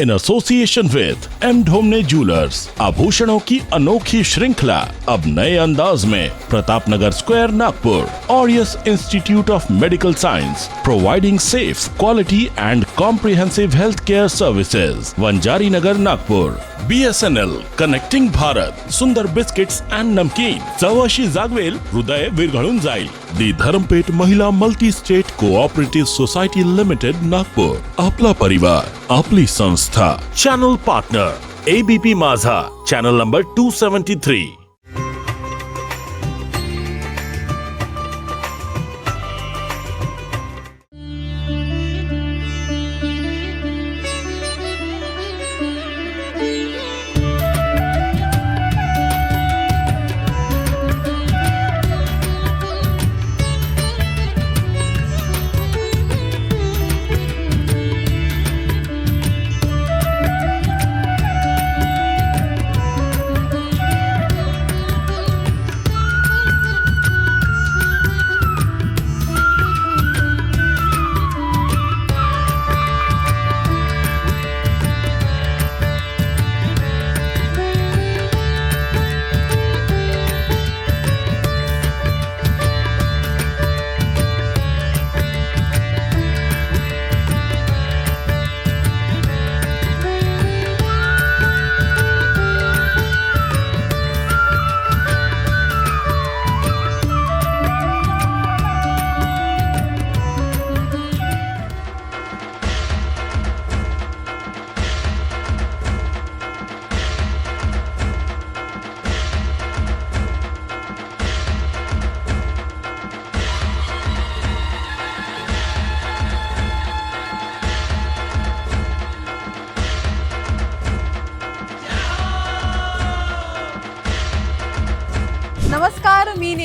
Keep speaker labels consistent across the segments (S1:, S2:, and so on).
S1: In association with M Dhomne jewellers आभूषणों की अनोखी श्रृंखला, अब नए अंदाज में Pratap Nagar square Nagpur Aureus Institute of Medical Science providing safe quality and comprehensive health care services Wanjari Nagar Nagpur. B S N L connecting Bharat. Sundar biscuits and नमकीन. चव जागवेल, हृदय विरघळून जाईल. The Dharampeth Mahila multi state cooperative society limited Nagpur. आपला परिवार, आपली संस्था. संस्था channel partner ABP Majha channel number
S2: 273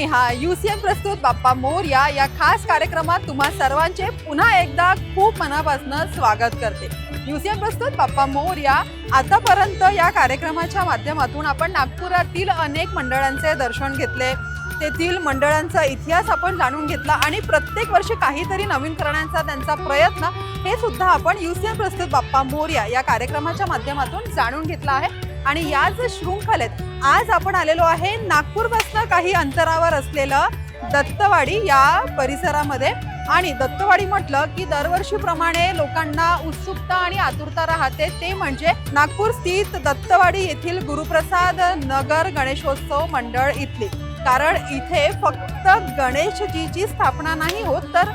S2: Neha UCM प्रस्तुत बाप्पा मोरया या खास कार्यक्रमात तुम्हा सर्वांचे पुन्हा एकदा खूप मनापासून स्वागत करते. युसीएम प्रस्तुत बाप्पा मोरया आतापर्यंत या कार्यक्रमाच्या माध्यमातून आपण नागपुरातील अनेक मंडळांचे दर्शन घेतले. तेथील मंडळांचा इतिहास आपण जाणून घेतला आणि प्रत्येक वर्षी काहीतरी नवीन करण्याचा त्यांचा प्रयत्न हे सुद्धा आपण युसीएम प्रस्तुत बाप्पा मोरया या कार्यक्रमाच्या माध्यमातून जाणून घेतला आहे. आणि याच शृंखलेत आज आपण आलेलो आहे नागपूरपासून काही अंतरावर असलेलं दत्तवाडी या परिसरामध्ये. आणि दत्तवाडी म्हटलं की दरवर्षीप्रमाणे लोकांना उत्सुकता आणि आतुरता राहते. ते म्हणजे नागपूर स्थित दत्तवाडी येथील गुरुप्रसाद नगर गणेशोत्सव मंडळ इथली. कारण इथे फक्त गणेशजीची स्थापना नाही होत तर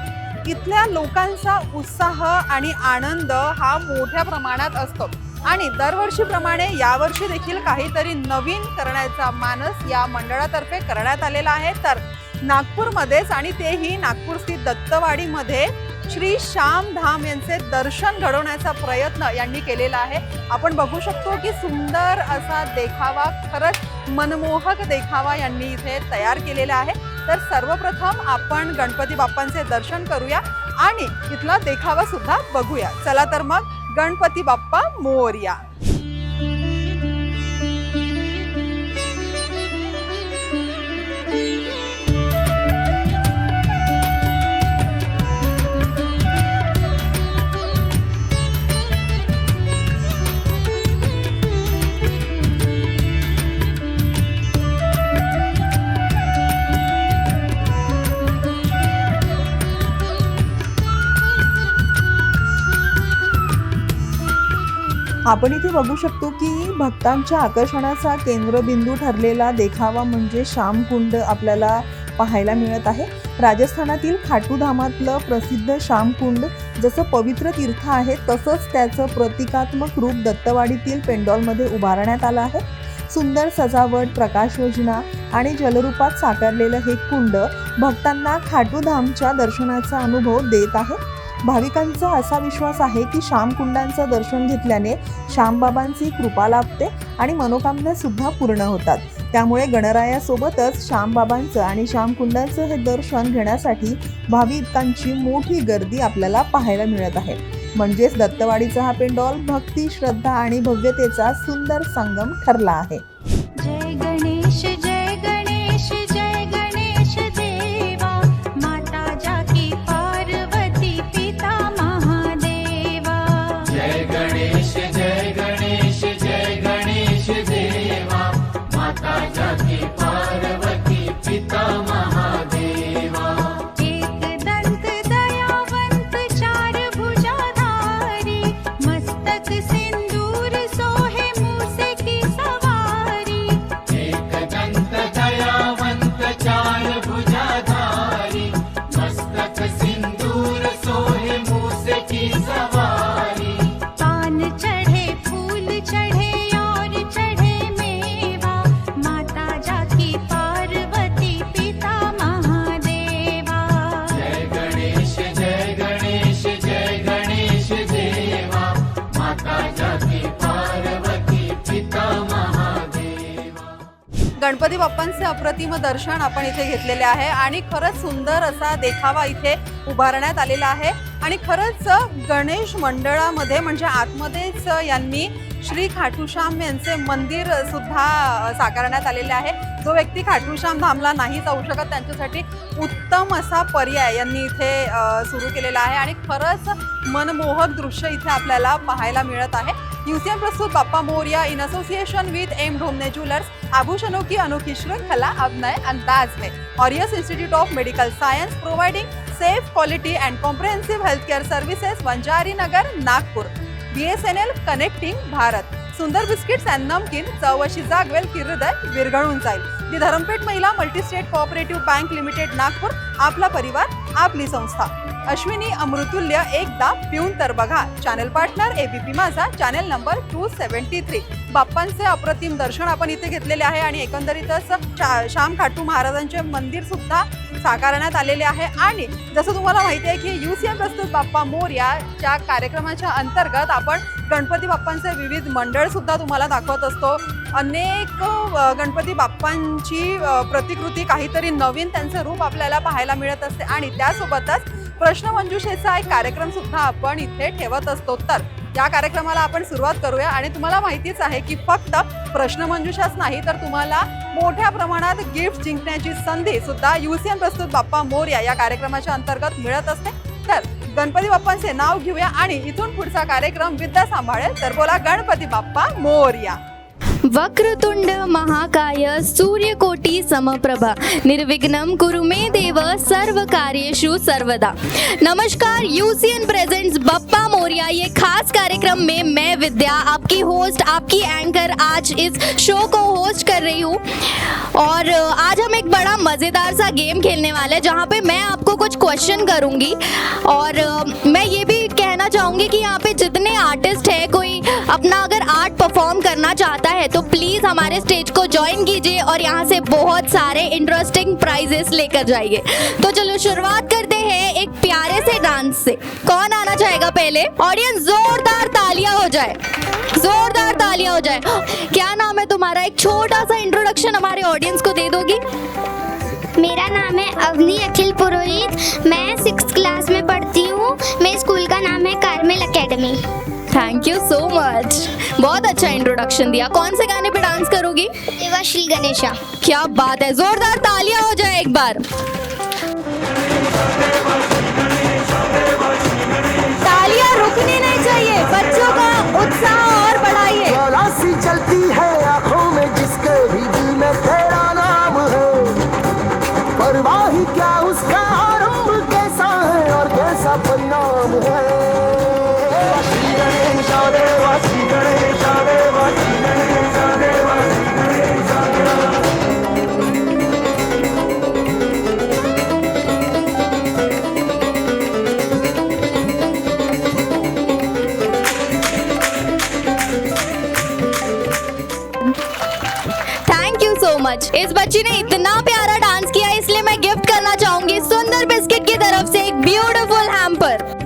S2: इथल्या लोकांचा उत्साह आणि आनंद हा मोठ्या प्रमाणात असतो. आणि दरवर्षीप्रमाणे यावर्षी देखील काहीतरी नवीन करण्याचा मानस या मंडळातर्फे करण्यात आलेला आहे. तर नागपूरमध्येच आणि तेही नागपूरस्थित दत्तवाडीमध्ये श्री श्याम धाम यांचे दर्शन घडवण्याचा प्रयत्न यांनी केलेला आहे. आपण बघू शकतो की सुंदर असा देखावा खरंच मनमोहक देखावा यांनी इथे तयार केलेला आहे. तर सर्वप्रथम आपण गणपती बाप्पांचे दर्शन करूया आणि इथला देखावा सुद्धा बघूया. चला तर मग गणपती बाप्पा मोरया। आपण इथे बघू शकतो की भक्तांच्या आकर्षणाचा केंद्रबिंदू ठरलेला देखावा म्हणजे श्यामकुंड आपल्याला पाहायला मिळत आहे. राजस्थानातील खाटूधामातलं प्रसिद्ध श्यामकुंड जसं पवित्र तीर्थ आहे तसंच त्याचं प्रतिकात्मक रूप दत्तवाडीतील पेंडॉलमध्ये उभारण्यात आलं आहे. सुंदर सजावट प्रकाश योजना आणि जलरूपात साकारलेलं हे कुंड भक्तांना खाटूधामच्या दर्शनाचा अनुभव देत आहे. भाविकांचा असा विश्वास आहे की श्यामकुंडांचं दर्शन घेतल्याने श्यामबाबांची कृपा लाभते आणि मनोकामना सुद्धा पूर्ण होतात. त्यामुळे गणरायासोबतच श्यामबाबांचं आणि श्यामकुंडांचं हे दर्शन घेण्यासाठी भाविकांची मोठी गर्दी आपल्याला पाहायला मिळत आहे. म्हणजेच दत्तवाडीचा हा पेंडॉल भक्ती श्रद्धा आणि भव्यतेचा सुंदर संगम ठरला आहे. बाप्पांचे अप्रतिम दर्शन आपण इथे घेतलेले आहे. आणि खरंच सुंदर असा देखावा इथे उभारण्यात आलेला आहे. आणि खरंच गणेश मंडळामध्ये म्हणजे आतमध्येच यांनी श्री खाटूश्याम यांचे मंदिर सुद्धा साकारण्यात आलेले आहे. जो व्यक्ती खाटूश्याम धामला नाही जाऊ शकत त्यांच्यासाठी उत्तम असा पर्याय यांनी इथे सुरू केलेला आहे. आणि खरंच मनमोहक दृश्य इथे आपल्याला पाहायला मिळत आहे. म्युझियम प्रस्तुत Bappa Morya in association with M Dhomne jewellers आभूषणों की अनोखी श्रृंखला अब नए अंदाज में Aureus Institute of Medical Science providing safe quality and comprehensive health care services Wanjari Nagar Nagpur B S N L connecting Bharat Sundar biscuits and नमकीन चौवशी जागवेल की हृदय विरघळून जाईल the Dharampeth Mahila multistate cooperative bank limited Nagpur आपला परिवार आपली संस्था अश्विनी अमृतुल्य एकदा पिऊन तर बघा. Channel partner ABP Majha channel number two seventy three बाप्पांचे अप्रतिम दर्शन आपण इथे घेतलेले आहे आणि एकंदरीतच शा- श्याम खाटू महाराजांचे मंदिर सुद्धा साकारण्यात आलेले आहे. आणि जसं तुम्हाला माहिती आहे की यू सी एम प्रस्तुत बाप्पा मोर्याच्या कार्यक्रमाच्या अंतर्गत आपण गणपती बाप्पांचे विविध मंडळ सुद्धा तुम्हाला दाखवत असतो. अनेक गणपती बाप्पांची प्रतिकृती काहीतरी नवीन त्यांचं रूप आपल्याला पाहायला मिळत असते. आणि त्यासोबतच प्रश्नमंजुषेचा एक कार्यक्रम सुद्धा आपण इथे ठेवत असतो. तर या कार्यक्रमाला आपण सुरुवात करूया आणि तुम्हाला माहितीच आहे की फक्त प्रश्नमंजुषाच नाही तर तुम्हाला मोठ्या प्रमाणात गिफ्ट जिंकण्याची संधी सुद्धा युसीएन प्रस्तुत बाप्पा मोर्या या कार्यक्रमाच्या अंतर्गत मिळत असते. तर गणपती बाप्पांचे नाव घेऊया आणि इथून पुढचा कार्यक्रम विद्या सांभाळेल. तर बोला गणपती बाप्पा मोर्या
S3: वक्रतुंड महाकाय सूर्यकोटि समप्रभा। निर्विघ्नं कुरु मे देव सर्व कार्येषु सर्वदा। नमस्कार यूसीएन प्रेजेंट्स बप्पा मोरिया। ये खास कार्यक्रम में मैं, विद्या, आपकी होस्ट आपकी एंकर आज इस शो को होस्ट कर रही हूँ। और आज हम एक बड़ा मज़ेदार सा गेम खेलने वाले हैं, जहाँ पे मैं आपको कुछ क्वेश्चन करूँगी। और मैं ये भी कहना चाहूँगी कि यहाँ पे जितने आर्टिस्ट है, कोई अपना आर्ट परफॉर्म करना चाहता है तो प्लीज़ हमारे स्टेज को ज्वाइन कीजिए और यहाँ से बहुत सारे इंटरेस्टिंग प्राइजेस लेकर जाइए। तो चलो शुरुआत करते हैं एक प्यारे से डांस से। कौन आना चाहेगा पहले? ऑडियंस जोरदार तालियाँ हो जाए। जोरदार तालियाँ हो जाए। क्या नाम है तुम्हारा? एक छोटा सा इंट्रोडक्शन हमारे ऑडियंस को दे दोगी।
S4: मेरा नाम है अवनी अखिल पुरोहित। मैं सिक्स क्लास में पढ़ती हूँ। मेरे स्कूल का नाम है Carmel Academy
S3: thank you so much बहुत अच्छा इंट्रोडक्शन दिया। कौन से गाने पे डांस करोगी?
S4: देवा श्री गणेशा।
S3: क्या बात है। जोरदार तालियाँ हो जाए एक बार। तालियाँ रुकनी नहीं चाहिए। बच्चों का उत्साह और बढ़ाइए।
S5: चलती
S3: मच इस बच्ची ने इतना प्यारा डांस किया, इसलिए मैं गिफ्ट करना चाहूँगी सुंदर बिस्किट की तरफ़ से एक ब्यूटीफुल हैम्पर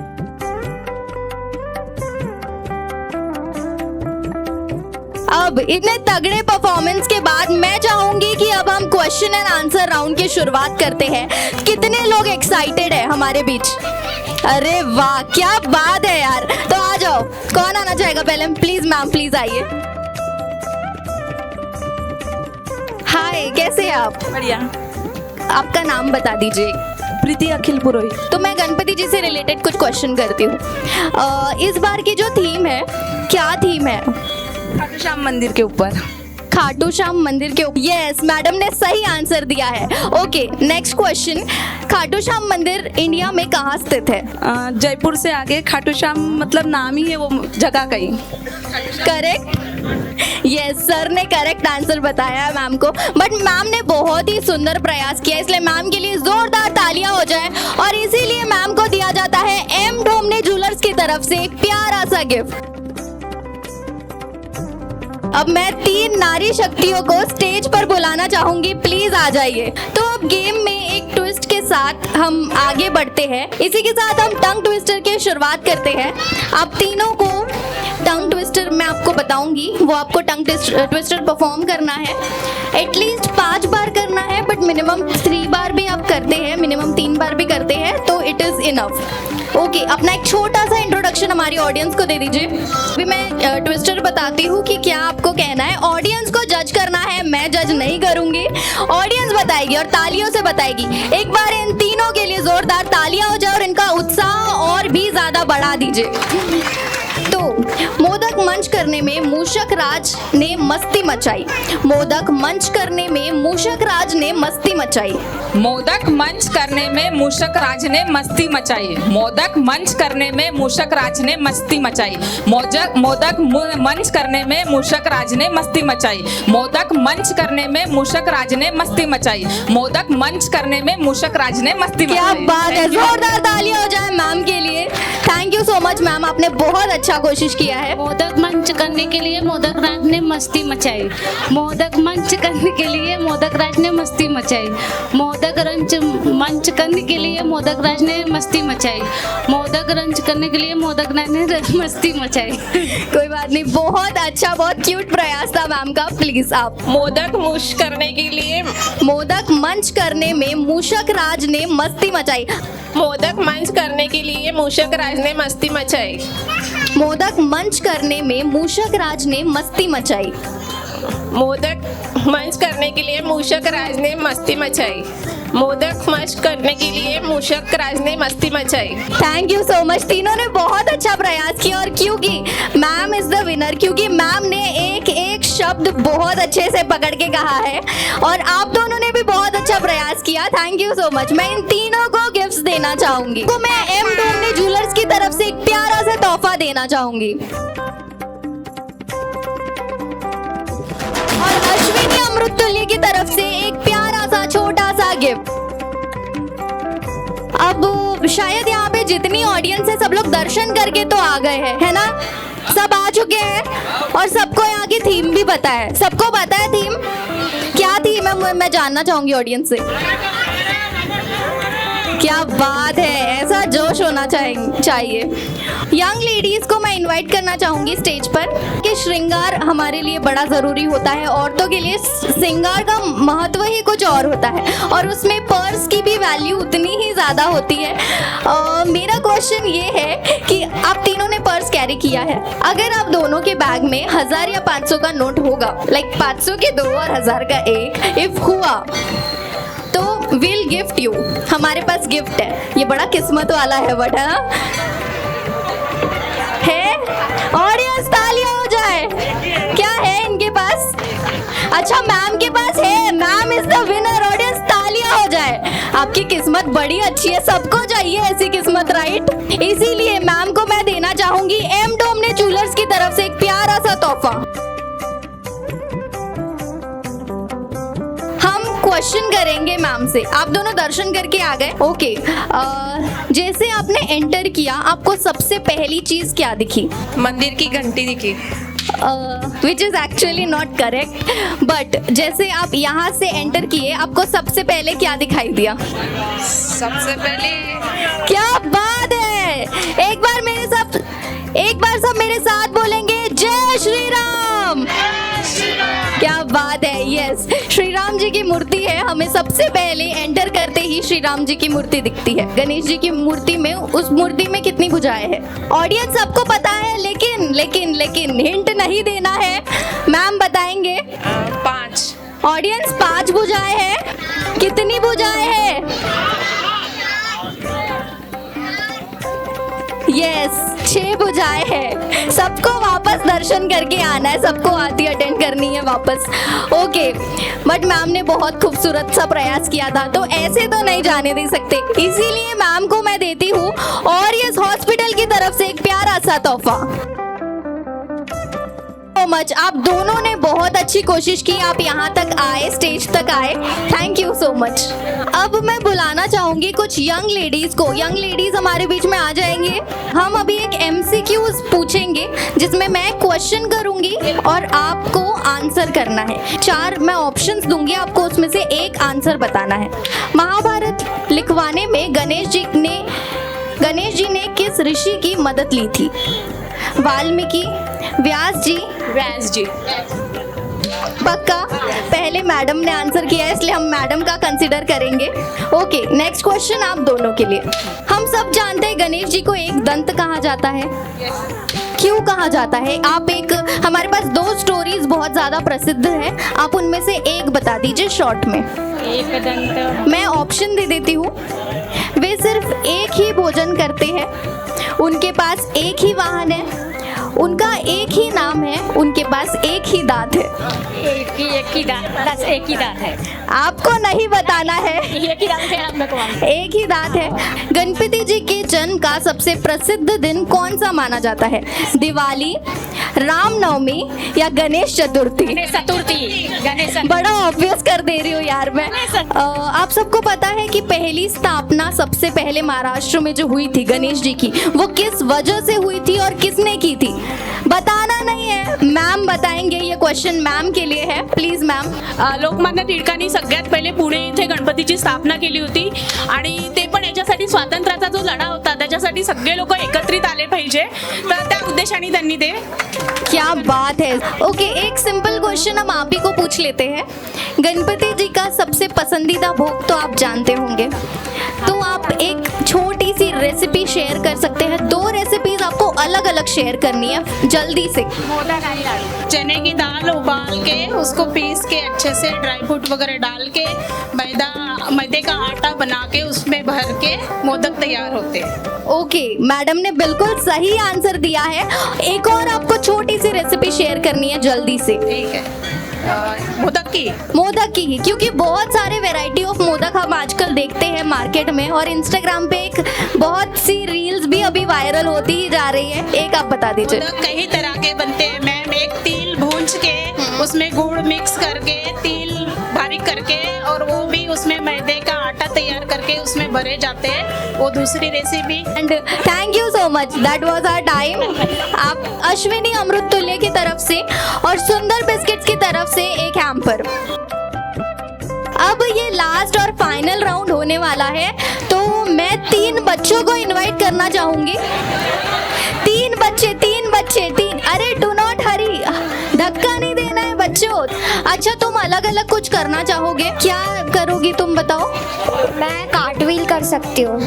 S3: अब इतने तगड़े परफॉर्मेंस के बाद मैं चाहूँगी कि अब हम क्वेश्चन एंड आंसर राउंड की शुरुआत करते हैं। कितने लोग एक्साइटेड है हमारे बीच? अरे वाह, क्या बात है यार। तो आ जाओ, कौन आना चाहेगा पहले? प्लीज़ मैम प्लीज़ आइए। कैसे हैं आप?
S6: बढ़िया।
S3: आपका नाम बता दीजिए।
S6: प्रीति अखिल पुरोहित।
S3: तो मैं गणपति जी से रिलेटेड कुछ क्वेश्चन करती हूँ। इस बार की जो थीम है क्या थीम है?
S6: श्याम मंदिर के ऊपर।
S3: खाटू श्याम मंदिर के ऊपर। यस मैडम ने सही आंसर दिया है। Okay next question Khatu Shyam मंदिर इंडिया में कहाँ स्थित है?
S6: जयपुर से आगे खाटू श्याम मतलब नाम ही है वो जगह का ही।
S3: करेक्ट यस सर ने करेक्ट आंसर बताया मैम को। बट मैम ने बहुत ही सुंदर प्रयास किया इसलिए मैम के लिए जोरदार तालियाँ हो जाए। और इसीलिए मैम को दिया जाता है एम ढोमने ज्वेलर्स की तरफ़ से एक प्यारा सा गिफ्ट अब मैं तीन नारी शक्तियों को स्टेज पर बुलाना चाहूँगी। प्लीज़ आ जाइए। तो अब गेम में एक ट्विस्ट साथ हम आगे बढ़ते हैं। इसी के साथ हम टंग ट्विस्टर की शुरुआत करते हैं। आप तीनों को टंग ट्विस्टर मैं आपको बताऊँगी। वो आपको टंग ट्विस्टर परफॉर्म करना है। एटलीस्ट पाँच बार करना है बट मिनिमम थ्री बार भी आप करते हैं। मिनिमम तीन बार भी करते हैं तो इट इज़ इनफ ओके अपना एक छोटा सा इंट्रोडक्शन हमारी ऑडियंस को दे दीजिए। अभी मैं ट्विस्टर बताती हूँ कि क्या आपको कहना है। ऑडियंस को जज करूँगी। ऑडियंस बताएगी और तालियों से बताएगी। एक बार इन तीनों के लिए जोरदार तालियाँ हो जाए और इनका उत्साह और भी ज़्यादा बढ़ा दीजिए। तो मोदक मंच करने में मूषक राज ने मस्ती मचाई। मोदक मंच करने में मूषक राज ने मस्ती मचाई।
S7: मोदक मंच करने में मूषक राज ने मस्ती मचाई। मोदक मंच करने में मूषक राज ने मस्ती मचाई। मोदक मोदक मंच करने में मूषक राज ने मस्ती मचाई। मोदक मंच करने में मूषक राज ने मस्ती मचाई। मोदक मंच करने में मूषक राज ने मस्ती
S3: क्या बात है जोरदार तालियाँ हो जाए मैम के लिए। Thank you so much ma'am आपने बहुत अच्छा कोशिश किया है।
S8: मोदक मंच करने के लिए मोदक राज ने मस्ती मचाई। मोदक मंच करने के लिए मोदक राज ने मस्ती मचाई। मोदक रंच मंच करने के लिए मोदक राज ने मस्ती मचाई। मोदक रंच करने के लिए मोदक राज ने मस्ती मचाई।
S3: कोई बात नहीं बहुत अच्छा बहुत क्यूट प्रयास था मैम का प्लीज़ आप।
S7: मोदक मुश करने के लिए
S3: मोदक मंच करने में मूषक राज ने मस्ती मचाई।
S7: मोदक मंच करने के लिए मूषक राज ने मस्ती मचाई।
S3: मोदक मंच करने में मूषक राज ने मस्ती मचाई
S7: मोदक मंच करने के लिए मूषक राज ने मस्ती मचाई। मोदक मंच करने के लिए मूषक राज ने मस्ती मचाई।
S3: थैंक यू सो मच तीनों ने बहुत अच्छा प्रयास किया और क्योंकि मैम इज़ द विनर क्योंकि मैम ने एक एक शब्द बहुत अच्छे से पकड़ के कहा है और आप दोनों ने भी बहुत अच्छा प्रयास किया। थैंक यू सो मच मैं इन तीनों को गिफ्ट देना चाहूँगी। तो मैं एम डोमने ज्वेलर्स की तरफ़ से एक प्यारा सा तोहफा देना चाहूँगी। अश्विनी की तरफ़ से एक प्यारा सा, छोटा सा गिफ्ट अब शायद यहाँ पे जितनी ऑडियंस है, सब लोग दर्शन करके तो आ गए हैं, है ना? सब आ चुके हैं और सबको यहाँ की थीम भी पता है। सबको पता है थीम क्या थीम है? मैं जानना चाहूँगी ऑडियंस से। क्या बात है? ऐसा जोश होना चाहिए। यंग लेडीज़ को मैं इनवाइट करना चाहूँगी स्टेज पर कि श्रृंगार हमारे लिए बड़ा ज़रूरी होता है। औरतों के लिए श्रृंगार का महत्व ही कुछ और होता है। और उसमें पर्स की भी वैल्यू उतनी ही ज़्यादा होती है। अ, मेरा क्वेश्चन ये है कि आप तीनों ने पर्स कैरी किया है। अगर आप दोनों के बैग में हज़ार या पाँच सौ का नोट होगा लाइक पाँच सौ के दो और हज़ार का एक इफ़ हुआ तो विल गिफ्ट यू हमारे पास गिफ्ट है। ये बड़ा किस्मत वाला है बट है? है? ऑडियंस तालियाँ हो जाए। क्या है इनके पास? अच्छा मैम के पास है। Ma'am is the winner audience तालियाँ हो जाए। आपकी किस्मत बड़ी अच्छी है। सबको चाहिए ऐसी किस्मत राइट इसीलिए मैम को मैं देना चाहूँगी। एम डोम ने चूलर्स की तरफ़ से एक प्यारा सा तोहफा। क्वेश्चन करेंगे मैम से। आप दोनों दर्शन करके आ गए? ओके जैसे आपने एंटर किया आपको सबसे पहली चीज़ क्या दिखी?
S7: मंदिर की घंटी दिखी।
S3: Which is actually not correct but जैसे आप यहाँ से एंटर किए आपको सबसे पहले क्या दिखाई दिया?
S7: सबसे पहले
S3: क्या बात है? एक बार मेरे साथ एक बार सब मेरे साथ बोलेंगे जय श्री राम क्या बात है यस श्री राम जी की मूर्ति है हमें सबसे पहले एंटर करते ही श्री राम जी की मूर्ति दिखती है। गणेश जी की मूर्ति में उस मूर्ति में कितनी भुजाएँ हैं? ऑडियंस सबको पता है लेकिन लेकिन लेकिन हिंट नहीं देना है। मैम बताएँगे।
S7: पाँच।
S3: ऑडियंस पाँच भुजाएँ हैं। कितनी भुजाएँ हैं? यस छह बुझाए हैं। सबको वापस दर्शन करके आना है, सबको आती अटेंड करनी है वापस। ओके बट मैम ने बहुत खूबसूरत सा प्रयास किया था तो ऐसे तो नहीं जाने दे सकते। इसीलिए मैम को मैं देती हूँ और इस हॉस्पिटल की तरफ़ से एक प्यारा सा तोहफा। मच आप दोनों ने बहुत अच्छी कोशिश की। आप यहाँ तक आए स्टेज तक आए। थैंक यू सो मच अब मैं बुलाना चाहूँगी कुछ यंग लेडीज़ को। यंग लेडीज़ हमारे बीच में आ जाएँगे। हम अभी एक एमसीक्यूज पूछेंगे, जिसमें मैं क्वेश्चन करूँगी और आपको आंसर करना है। चार मैं ऑप्शंस दूँगी, आपको उसमें से एक आंसर बताना है। महाभारत लिखवाने में गणेश जी ने, गणेश जी ने किस ऋषि की मदद ली थी? वाल्मीकि, व्यास जी
S8: व्यास जी।
S3: पक्का? पहले मैडम ने आंसर किया इसलिए हम मैडम का कंसिडर करेंगे। ओके नेक्स्ट क्वेश्चन आप दोनों के लिए। हम सब जानते हैं गणेश जी को एक दंत कहा जाता है। क्यों कहा जाता है? आप एक हमारे पास दो स्टोरीज बहुत ज़्यादा प्रसिद्ध है। आप उनमें से एक बता दीजिए शॉर्ट में।
S8: एक दंत।
S3: मैं ऑप्शन दे देती हूँ। वे सिर्फ़ एक ही भोजन करते हैं। उनके पास एक ही वाहन है। उनका एक ही नाम है उनके पास एक ही दांत है।
S8: एक ही एक ही दांत बस एक ही दांत है।
S3: आपको नहीं बताना है।
S8: एक ही दांत है
S3: एक ही दांत है। गणपति जी के जन्म का सबसे प्रसिद्ध दिन कौन सा माना जाता है? दिवाली रामनवमी या गणेश चतुर्थी?
S8: चतुर्थी गणेश
S3: बड़ा ऑब्वियस कर दे रही हूँ यार मैं। आप सबको पता है कि पहली स्थापना सबसे पहले महाराष्ट्र में जो हुई थी गणेश जी की वो किस वजह से हुई थी और किसने की थी? बताना नहीं है। मैम बताएंगे ये क्वेश्चन मैम के लिए है। प्लीज मैम
S9: लोकमान्य टिळकांनी सगळ्यात पहिले पुणे इथे गणपतीची स्थापना केली होती. आणि ते पण याच्यासाठी स्वातंत्र्याचा जो लढा होता त्याच्यासाठी सगळे लोक एकत्रित आले पाहिजे. तर त्या उद्देशाने त्यांनी ते
S3: क्या बात है. ओके एक सिंपल क्वेश्चन हम आप ही को पूछ लेते हैं. गणपति जी का सबसे पसंदीदा भोग तो आप जानते होंगे. तो आप एक छोटी सी रेसिपी शेयर कर सकते हैं. दो रेसिपीज आपको अलग अलग शेयर करनी है. जल्दी से।
S9: चने की दाल उबाल के उसको पीस के अच्छे से ड्राई फ्रूट वगैरह डाल के मैदा मैदे का आटा बना के उसमें भर के मोदक तैयार होते हैं।
S3: ओके मैडम ने बिल्कुल सही आंसर दिया है। एक और आपको छोटी सी रेसिपी शेयर करनी है जल्दी से।
S9: ठीक है। मोदक की।
S3: मोदक की ही क्योंकि बहुत सारे वैरायटी ऑफ़ मोदक हम आजकल देखते हैं मार्केट में और इंस्टाग्राम पे एक बहुत सी रील्स भी अभी वायरल होती ही जा रही है। एक आप बता दीजिए।
S9: कई तरह के बनते हैं मैम एक तिल भूंज के उसमें गुड़ मिक्स करके तिल बारीक करके और वो भी उसमें मैदे का आटा तैयार करके उसमें भरे जाते हैं। वो दूसरी recipe
S3: and thank you so much that was our time आप अश्विनी अमृत तुल्य की तरफ़ से और सुंदर बिस्किट्स की तरफ़ से एक हैम्पर अब ये लास्ट और फाइनल राउंड होने वाला है तो मैं तीन बच्चों को इनवाइट करना चाहूँगी। तीन बच्चे तीन बच्चे तीन। अरे हरी धक्का नहीं देना है बच्चों। अच्छा तुम अलग अलग कुछ करना चाहोगे? क्या करोगी तुम बताओ?
S4: मैं कार्टवील कर सकती हूँ।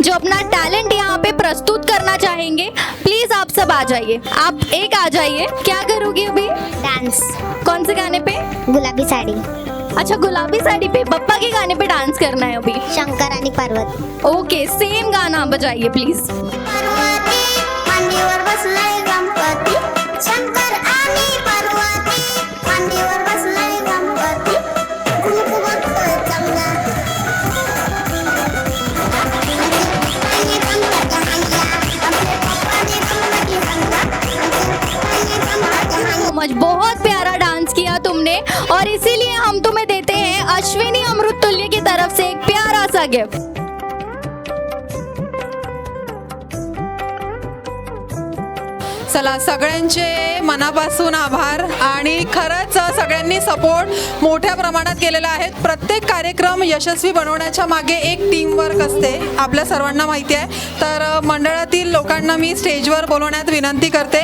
S3: जो अपना टैलेंट यहाँ पे प्रस्तुत करना चाहेंगे प्लीज़ आप सब आ जाइए। आप एक आ जाइए। क्या करोगी अभी?
S4: डांस
S3: कौन से गाने पे?
S4: गुलाबी साडी।
S3: अच्छा गुलाबी साड़ी पे। बप्पा के गाने पे डांस करना है अभी।
S4: शंकर आणि पार्वती।
S3: ओके सेम गाना बजाइए प्लीज़
S4: पार्वती मांडीवर बसलाय गणपती। शंकर आणि
S3: मच बहुत प्यारा डांस किया तुमने और इसीलिए हम तुम्हें देते हैं अश्विनी अमृत तुल्य की तरफ़ से एक प्यारा सा गिफ्ट
S2: चला सगळ्यांचे मनापासून आभार आणि खरंच सगळ्यांनी सपोर्ट मोठ्या प्रमाणात केलेला आहे. प्रत्येक कार्यक्रम यशस्वी बनवण्याच्या मागे एक टीमवर्क असते आपल्या सर्वांना माहिती आहे. तर मंडळातील लोकांना मी स्टेजवर बोलवण्यात विनंती करते.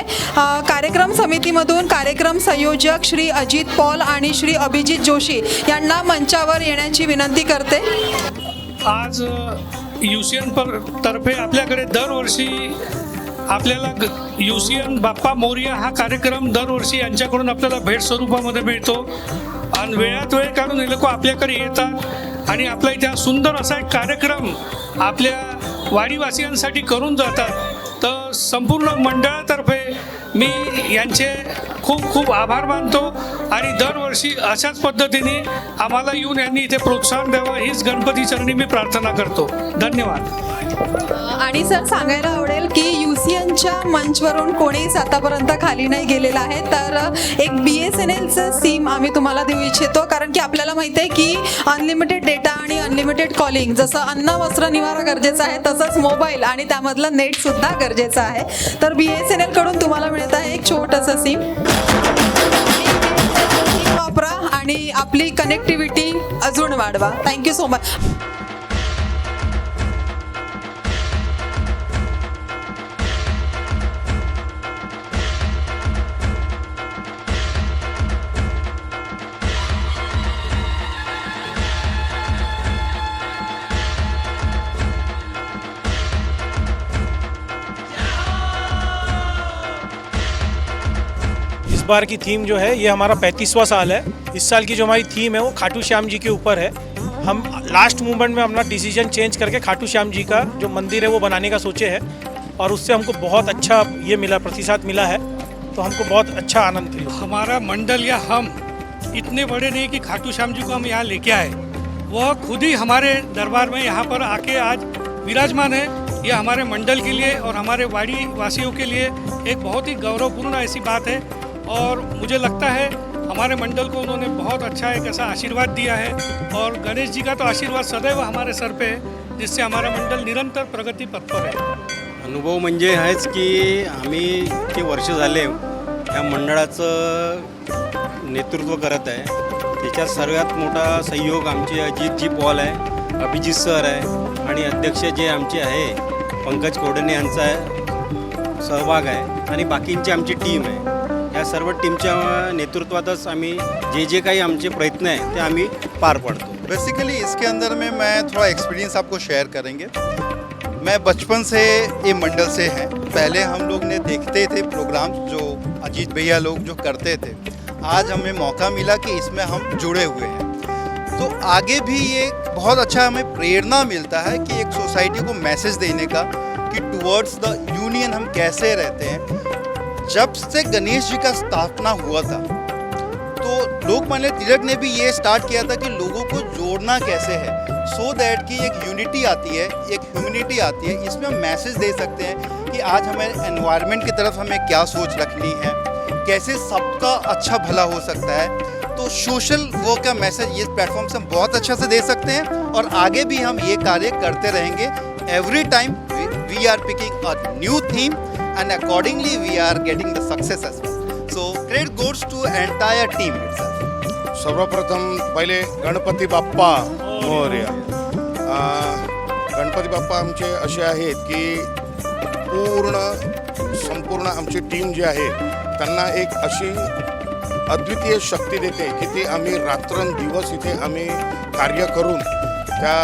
S2: कार्यक्रम समितीमधून कार्यक्रम संयोजक श्री अजित पॉल आणि श्री अभिजित जोशी यांना मंचावर येण्याची विनंती करते.
S10: आज यू पर तर्फे आपल्याकडे दरवर्षी आपल्याला U C N Bappa Morya हा कार्यक्रम दरवर्षी यांच्याकडून आपल्याला भेट स्वरूपामध्ये मिळतो. आणि वेळात वेळ काढून हे लोक आपल्याकडे येतात. आणि आपल्या इथे हा सुंदर असा एक कार्यक्रम आपल्या वाडीवासियांसाठी करून जातात. तर संपूर्ण मंडळातर्फे मी यांचे खूप खूप आभार मानतो. आणि दरवर्षी अशाच पद्धतीने आम्हाला येऊन यांनी इथे प्रोत्साहन द्यावं हीच गणपती चरणी मी प्रार्थना करतो. धन्यवाद.
S2: आणि सर सांगायला आवडेल की युसीएनच्या मंचवरून कोणीच आतापर्यंत खाली नाही गेलेलं आहे. तर एक बी एस एन एलचं सिम आम्ही तुम्हाला देऊ इच्छितो. कारण की आपल्याला माहिती आहे की अनलिमिटेड डेटा आणि अनलिमिटेड कॉलिंग जसं अन्न वस्त्र निवारा गरजेचं आहे तसंच मोबाईल आणि त्यामधलं नेट सुद्धा गरजेचं आहे. तर बी एस एन एलकडून तुम्हाला मिळत आहे एक छोटंसं सिम वापरा आणि आपली कनेक्टिव्हिटी अजून वाढवा. थँक्यू सो मच
S11: बार की थीम जो है, ये हमारा पैंतीसवां साल है। इस साल की जो हमारी थीम है, वो खाटू श्याम जी के ऊपर है। हम लास्ट मोमेंट में अपना डिसीज़न चेंज करके खाटू श्याम जी का जो मंदिर है, वो बनाने का सोचे हैं। और उससे हमको बहुत अच्छा ये मिला, प्रतिसाद मिला है। तो हमको बहुत अच्छा आनंद फील
S10: हमारा मंडल या हम इतने बड़े नहीं कि खाटू श्याम जी को हम यहाँ लेके आए। वह खुद ही हमारे दरबार में यहाँ पर आके आज विराजमान है। यह हमारे मंडल के लिए और हमारे वाड़ी वासियों के लिए एक बहुत ही गौरवपूर्ण ऐसी बात है। और मुझे लगता है हमारे मंडल को उन्होंने बहुत अच्छा एक ऐसा आशीर्वाद दिया है। और गणेश जी का तो आशीर्वाद सदैव हमारे सर पे है जिससे हमारा मंडल निरंतर प्रगती पथ पर है।
S12: अनुभव म्हणजे आहेच की आम्ही इतके वर्ष झाले या मंडळाचं नेतृत्व करत आहे त्याच्यात सर्वात मोठा सहयोग आमचे अजितजी पॉल आहे अभिजित सर आहे आणि अध्यक्ष जे आमचे आहे पंकज कोडणे यांचा सहभाग आहे आणि बाकींची आमची टीम आहे. या सर्व टीमच्या नेतृत्वातच आम्ही जे जे काही आमचे प्रयत्न आहे ते आम्ही पार पाडतो.
S13: बेसिकली इसके अंदर में मैं थोड़ा एक्सपीरियंस आपको शेयर करेंगे। मैं बचपन से ये मंडल से हैं। पहले हम लोग ने देखते थे प्रोग्राम्स जो अजीत भैया लोग जो करते थे। आज हमें मौका मिला कि इसमें हम जुड़े हुए हैं। तो आगे भी ये बहुत अच्छा हमें प्रेरणा मिलता है कि एक सोसाइटी को मैसेज देने का, कि टुवर्ड्स द यूनियन हम कैसे रहते हैं। जब से गणेश जी का स्थापना हुआ था तो लोकमान्य तिलक ने भी ये स्टार्ट किया था कि लोगों को जोड़ना कैसे है। सो so दैट कि एक यूनिटी आती है, एक ह्यूमिनिटी आती है, इसमें हम मैसेज दे सकते हैं कि आज हमें एनवायरनमेंट की तरफ़ हमें क्या सोच रखनी है, कैसे सबका अच्छा भला हो सकता है। तो सोशल वर्क का मैसेज ये प्लेटफॉर्म से हम बहुत अच्छा से दे सकते हैं और आगे भी हम ये कार्य करते रहेंगे। Every time we are picking a new theme and accordingly we are getting the success well. So so goes to to team team
S14: सर्वप्रथम पहिले गणपती बाप्पा मौर्य गणपती बाप्पा आमचे असे आहेत की पूर्ण संपूर्ण आमची टीम जी आहे त्यांना एक अशी अद्वितीय शक्ती देते की ती आम्ही रात्रंदिवस इथे आम्ही कार्य करून त्या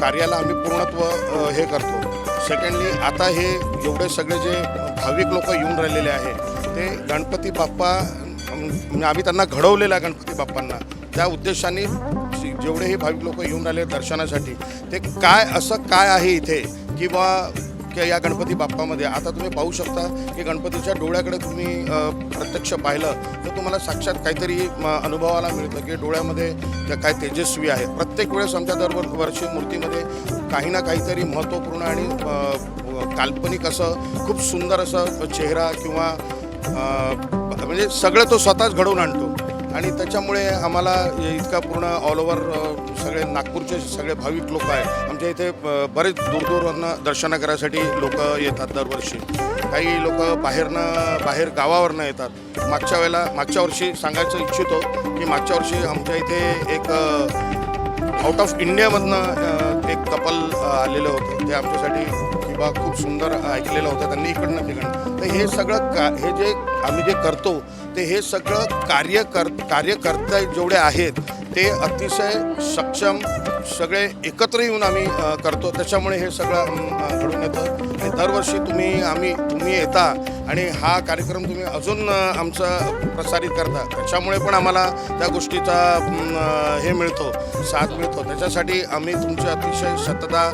S14: कार्याला आम्ही पूर्णत्व हे करतो. सेकंडली आता हे एवढे सगळे जे भाविक लोक येऊन राहिलेले आहे ते गणपती बाप्पा म्हणजे आम्ही त्यांना घडवलेलं आहे गणपती बाप्पांना. त्या उद्देशाने जेवढे हे भाविक लोक येऊन राहिले दर्शनासाठी ते काय असं काय आहे इथे? किंवा की या गणपती बाप्पामध्ये? आता तुम्ही पाहू शकता की गणपतीच्या डोळ्याकडे तुम्ही प्रत्यक्ष पाहिलं तर तुम्हाला साक्षात काहीतरी अनुभवाला मिळतं की डोळ्यामध्ये त्या काय तेजस्वी आहे प्रत्येक वेळेस आमच्या दरवर्षी वर्षी मूर्तीमध्ये काही ना काहीतरी महत्त्वपूर्ण आणि काल्पनिक असं खूप सुंदर असं चेहरा किंवा म्हणजे सगळं तो स्वतःच घडवून आणतो. आणि त्याच्यामुळे आम्हाला इतका पूर्ण ऑल ओव्हर सगळे नागपूरचे सगळे भाविक लोक आहेत. आमच्या इथे बरेच दूरदूरवरनं दर्शनं करायसाठी लोक येतात दरवर्षी. काही लोक बाहेरनं बाहेर गावावरनं येतात. मागच्या वेळेला मागच्या वर्षी सांगायचं इच्छितो की मागच्या वर्षी आमच्या इथे एक आउट ऑफ इंडियामधनं एक कपल आलेलं होतं. ते आमच्यासाठी किंवा खूप सुंदर ऐकलेलं होतं त्यांनी इकडनं तिकडनं. तर हे सगळं का हे जे आम्ही जे करतो ते हे सगळं कार्य कर कार्यकर्ते जेवढे आहेत ते अतिशय सक्षम सगळे एकत्र येऊन आम्ही करतो. त्याच्यामुळे हे सगळं घडून येतं. आणि दरवर्षी तुम्ही आम्ही तुम्ही येता आणि हा कार्यक्रम तुम्ही अजून आमचा प्रसारित करता. त्याच्यामुळे पण आम्हाला त्या गोष्टीचा हे मिळतो साथ मिळतो. त्याच्यासाठी आम्ही तुमचे अतिशय सतता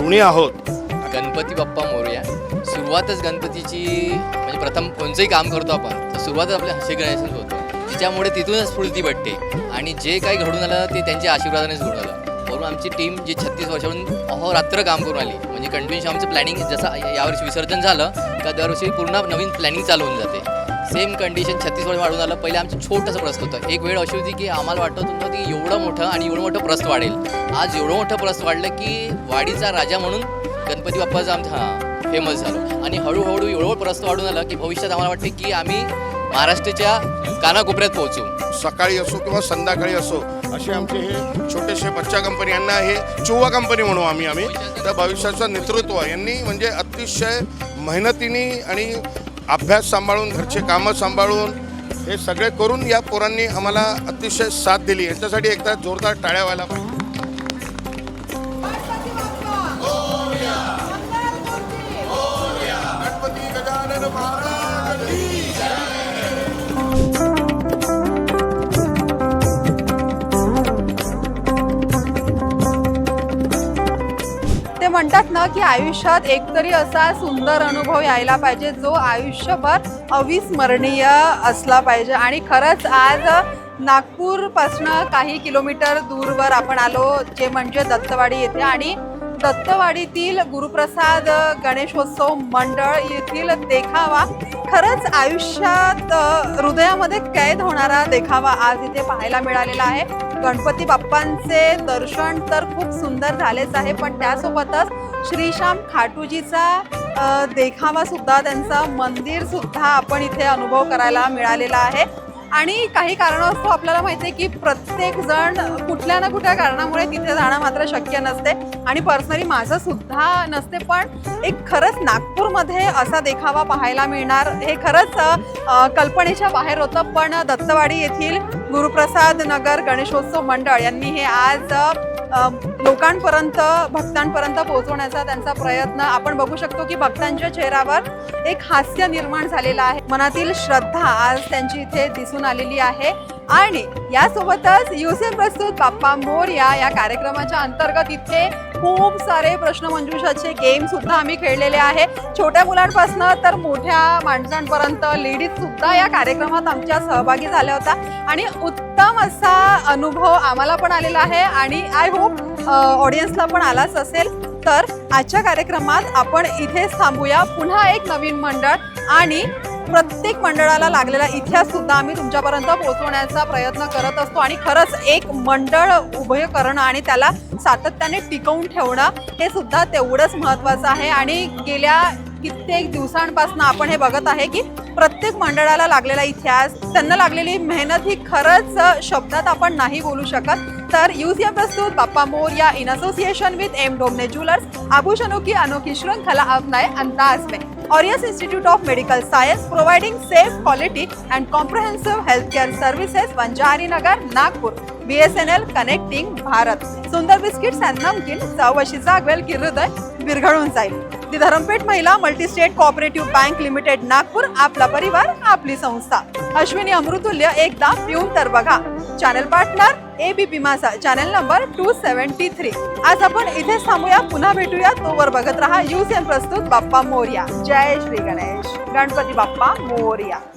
S14: ऋणी आहोत.
S15: गणपती बाप्पा मोरया. सुरुवातच गणपतीची म्हणजे प्रथम कोणचंही काम करतो आपण तर सुरुवातच आपल्या हसे गणेशच होतो. तिच्यामुळे तिथूनच स्फूर्ती भेटते आणि जे काही घडून आलं ते त्यांच्या आशीर्वादानेच घडून आलं. म्हणून आमची टीम जी छत्तीस वर्षापासून अहोरात्र काम करून आली. म्हणजे कंटिन्यू आमचं प्लॅनिंग जसं या- यावर्षी विसर्जन झालं का दरवर्षी पूर्ण नवीन प्लॅनिंग चालू होऊन जाते. सेम कंडिशन छत्तीस वर्ष वाढून आलं. पहिले आमचं छोटंसं प्रस्त होतं. एक वेळ अशी होती की आम्हाला वाटत होतं की एवढं मोठं आणि एवढं मोठं प्रस्त वाढेल. आज एवढं मोठं प्रस्त वाढलं की वाडीचा राजा म्हणून गणपती बाप्पाचा आमचा फेमस झालो. आणि हळूहळू एवढं प्रस्त वाढून आला की भविष्यात आम्हाला वाटते की आम्ही महाराष्ट्राच्या कानाकोपऱ्यात पोहोचू.
S14: सकाळी असो किंवा संध्याकाळी असो असे आमचे हे छोटेसे बच्चा कंपनी यांना हे चुवा कंपनी म्हणू आम्ही आम्ही. तर भविष्याचं नेतृत्व यांनी म्हणजे अतिशय मेहनतीने आणि अभ्यास सांभाळून घरचे कामं सांभाळून हे सगळे करून या पोरांनी आम्हाला अतिशय साथ दिली. याच्यासाठी एकदा जोरदार टाळ्या व्हायला पाहिजे.
S2: म्हणतात ना की आयुष्यात एकतरी असा सुंदर अनुभव यायला पाहिजे जो आयुष्यभर अविस्मरणीय असला पाहिजे. आणि खरंच आज नागपूरपासनं काही किलोमीटर दूरवर आपण आलो जे म्हणजे दत्तवाडी येथे. आणि दत्तवाडीतील गुरुप्रसाद गणेशोत्सव मंडळ येथील देखावा खरंच आयुष्यात हृदयामध्ये कैद होणारा देखावा आज इथे पाहायला मिळालेला आहे. गणपती बाप्पांचे दर्शन तर खूप सुंदर झालेच आहे पण त्यासोबतच श्रीश्याम खाटूजीचा देखावा सुद्धा त्यांचा मंदिर सुद्धा आपण इथे अनुभव करायला मिळालेला आहे. आणि काही कारणास्तव आपल्याला माहिती आहे की प्रत्येक जण कुठल्या ना कुठल्या कारणामुळे तिथे जाणं मात्र शक्य नसते. आणि पर्सनली माझं सुद्धा नसते पण एक खरंच नागपूरमध्ये असा देखावा पाहायला मिळणार. हे खरंच कल्पनेच्या बाहेर होतं पण दत्तवाडी येथील गुरुप्रसाद नगर गणेशोत्सव मंडळ यांनी हे आज लोकांपर्यंत भक्तांपर्यंत पोहोचवण्याचा त्यांचा प्रयत्न आपण बघू शकतो की भक्तांच्या चेहऱ्यावर एक हास्य निर्माण झालेलं आहे. मनातील श्रद्धा आज त्यांची इथे दिसून आलेली आहे. आणि यासोबतच युसेफ प्रस्तुत बाप्पा मोर्या या कार्यक्रमाच्या अंतर्गत इथे खूप सारे प्रश्नमंजुषाचे गेम सुद्धा आम्ही खेळलेले आहे. छोट्या मुलांपासून तर मोठ्या माणसांपर्यंत लेडीज सुद्धा या कार्यक्रमात आमच्या सहभागी झाल्या होत्या. आणि उत्तम असा अनुभव आम्हाला पण आलेला आहे आणि आय होप ऑडियन्सला पण आलाच असेल. तर आजच्या कार्यक्रमात आपण इथेच थांबूया. पुन्हा एक नवीन मंडळ आणि प्रत्येक मंडळाला लागलेला इतिहास सुद्धा आम्ही तुमच्यापर्यंत पोहोचवण्याचा प्रयत्न करत असतो आणि खरंच एक मंडळ उभय करणं आणि त्याला सातत्याने टिकवून ठेवणं हे सुद्धा तेवढंच महत्त्वाचं आहे. आणि गेल्या कित्येक दिवसांपासून आपण हे बघत आहे की प्रत्येक मंडळाला लागलेला इतिहास त्यांना लागलेली मेहनत ही खरंच शब्दात आपण नाही बोलू शकत. तर यूसिया प्रस्तुत Bappa Morya in association with M Dhomne jewellers आभूषणों की अनोखी श्रृंखला अब अंदाज में. Aureus Institute of Medical Science providing safe quality and comprehensive healthcare services Vanjari Nagar, Nagpur. BSNL connecting Bharat. Sundar biscuits and namkeen चौवशी जागवेल की हृदय विरघळून जाईल the Dharampeth Mahila multistate cooperative bank limited Nagpur आपला परिवार आपली संस्था. अश्विनी अमृतुल्य एकदा पिऊन तर बघा. Channel partner A B channel number two seventy three आज आपण इथेच थांबूया. पुन्हा भेटूया. तोवर बघत रहा. युसेन प्रस्तुत बाप्पा मोर्या. जय श्री गणेश. गणपती बाप्पा मोर्या.